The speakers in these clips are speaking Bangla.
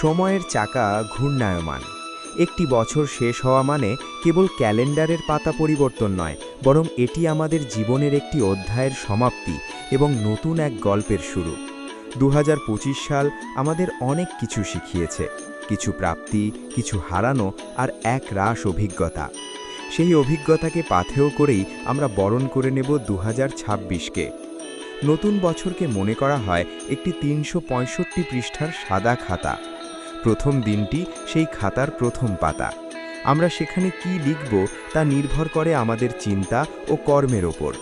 সময়ের চাকা ঘূর্ণায়মান। একটি বছর শেষ হওয়া মানে কেবল ক্যালেন্ডারের পাতা পরিবর্তন নয়, বরং এটি আমাদের জীবনের একটি অধ্যায়ের সমাপ্তি এবং নতুন এক গল্পের শুরু। দু হাজার পঁচিশ সাল আমাদের অনেক কিছু শিখিয়েছে, কিছু প্রাপ্তি, কিছু হারানো আর এক রাস অভিজ্ঞতা। সেই অভিজ্ঞতাকে পাথেয় করেই আমরা বরণ করে নেব দু কে নতুন বছরকে মনে করা হয় একটি তিনশো পঁয়ষট্টি পৃষ্ঠার সাদা খাতা। প্রথম দিনটি সেই খাতার প্রথম পাতা। আমরা সেখানে কি লিখব তা নির্ভর করে আমাদের চিন্তা ও কর্মের ওপর।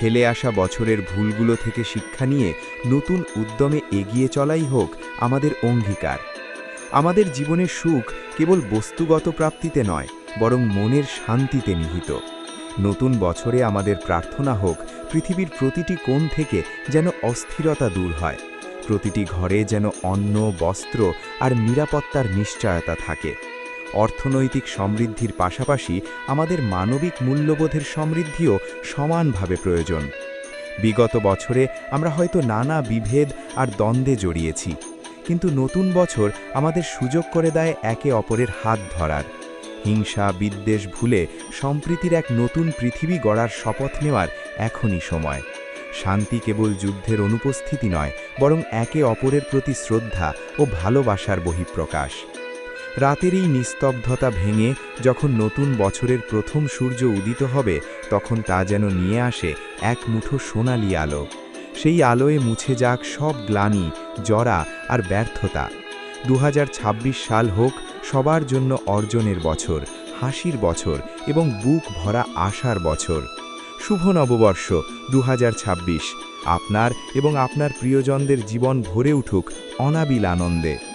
ফেলে আসা বছরের ভুলগুলো থেকে শিক্ষা নিয়ে নতুন উদ্যমে এগিয়ে চলাই হোক আমাদের অঙ্গীকার। আমাদের জীবনের সুখ কেবল বস্তুগত প্রাপ্তিতে নয়, বরং মনের শান্তিতে নিহিত। নতুন বছরে আমাদের প্রার্থনা হোক পৃথিবীর প্রতিটি কোণ থেকে যেন অস্থিরতা দূর হয়। প্রতিটি ঘরে যেন অন্ন, বস্ত্র আর নিরাপত্তার নিশ্চয়তা থাকে। অর্থনৈতিক সমৃদ্ধির পাশাপাশি আমাদের মানবিক মূল্যবোধের সমৃদ্ধিও সমানভাবে প্রয়োজন। বিগত বছরে আমরা হয়তো নানা বিভেদ আর দ্বন্দ্বে জড়িয়েছি, কিন্তু নতুন বছর আমাদের সুযোগ করে দেয় একে অপরের হাত ধরার। হিংসা, বিদ্বেষ ভুলে সম্প্রীতির এক নতুন পৃথিবী গড়ার শপথ নেওয়ার এখনই সময়। শান্তি কেবল যুদ্ধের অনুপস্থিতি নয়, বরং একে অপরের প্রতি শ্রদ্ধা ও ভালোবাসার বহিঃপ্রকাশ। রাতের এই নিস্তব্ধতা ভেঙে যখন নতুন বছরের প্রথম সূর্য উদিত হবে, তখন তা যেন নিয়ে আসে এক মুঠো সোনালি আলো। সেই আলোয় মুছে যাক সব গ্লানি, জরা আর ব্যর্থতা। দু হাজার ছাব্বিশ সাল হোক, সবার জন্য অর্জনের বছর, হাসির বছর এবং বুক ভরা আশার বছর। শুভ নববর্ষ দু হাজার ছাব্বিশ। আপনার এবং আপনার প্রিয়জনদের জীবন ভরে উঠুক অনাবিল আনন্দে।